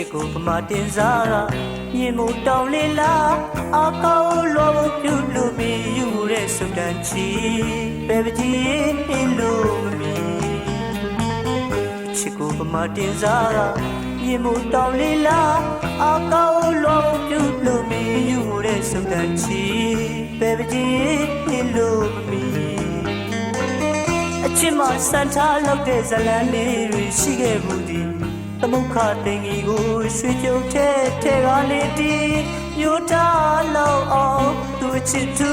စ်ကိုပမာတင်စားကမြင်မို့တောင်းလေးလားအကောင်းလောဘပြုလို့မီယူတဲ့စုတန်ချီပဲပကြီးအင်းလို့မမီချစ်ကိုပမာတင်စားကမြင်မို့တောင်းလေးလားအကောင်းလောဘပြုလို့မီယူတဲ့စုတန်ချီပဲပကြီးအင်းလို့မမီအချစ်မစံထားလောက်တဲ့ဇလန်းလေးတွေရှိခဲ့ဘူးဒီ သမုခတင်ကြီးကိုရွှေကြုံထဲထဲကားလေးတီမြို့သားလောက်အောင်သူအချစ်သူ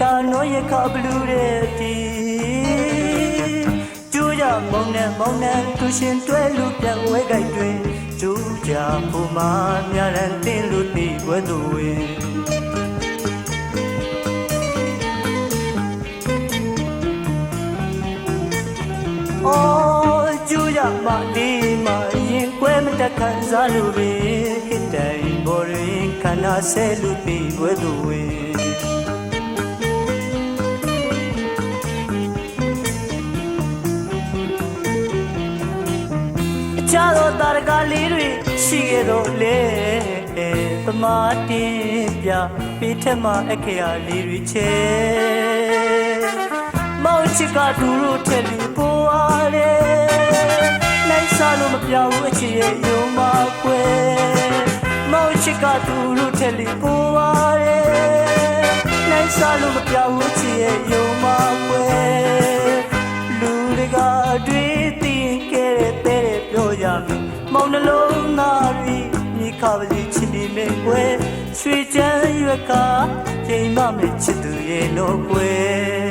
တာနောရခဘလူးတဲ့တီကျိုးကြမောင်နဲ့မောင်နဲ့သူရှင်တွဲလူပြန်ဝဲကြိုက်တွင်ကျိုးကြပုံမှာများရန်တင်းလူတီဝဲသူဝင်အော်ကျူရမဒီမရင်ကွဲမ တက်ခံစားလို့ပဲဟစ်တိုင်ဘော်ရင်ခန္ဓာဆဲလူပြီးဝဲသူဝဲအချသောတာရကလေးတွေရှိခဲ့တော့လေပမာတင်ပြပေးထက်မှအခရာလေးတွေချဲမောင်ချစ်ကသူတို့ထက်လူပိုအားတယ်နိုင်စားလို့မ ပြောင်းဘူးအချစ်ရဲ့ယုံမကွယ်မောင်ချစ်ကသူတို့ထက်လူပိုအားတယ်နိုင်စားလို့မပြောင်းဘူးအချစ်ရဲ့ယုံမကွယ်လူတွေကတွေ့သိခဲ့တဲ့တဲ့ပြောကြမယ်မောင်နှလုံးသားရီမြေခါပလီချစ်နေမယ်ကွယ်ရွှေချမ်းရွက်ကချိန်မမဲ့ချစ်သူရဲ့တော့ကွယ်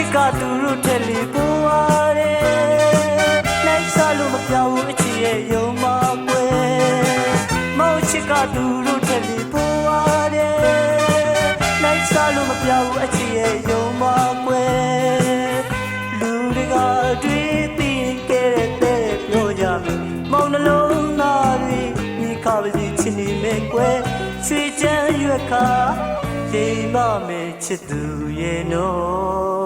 ချစ်ကသူတို့ထက်လေပိုးရတယ်နိုင်စားလို့မပြောင်းဘူးအချစ်ရဲ့ယုံမကွယ်မောင်ချစ်ကသူတို့ထက်လေပိုးရတယ်နိုင်စားလို့မပြောင်းဘူးအချစ်ရဲ့ယုံမကွယ်လူတွေကတွေ့သိခဲ့တဲ့ပြောကြမယ်မောင်နှလုံးသားတွေမိခါပစီချစ်နေမယ်ကွယ်ရွှေချမ်းရွက်ခါချိန်မမဲ့ချစ်သူရဲ့နော်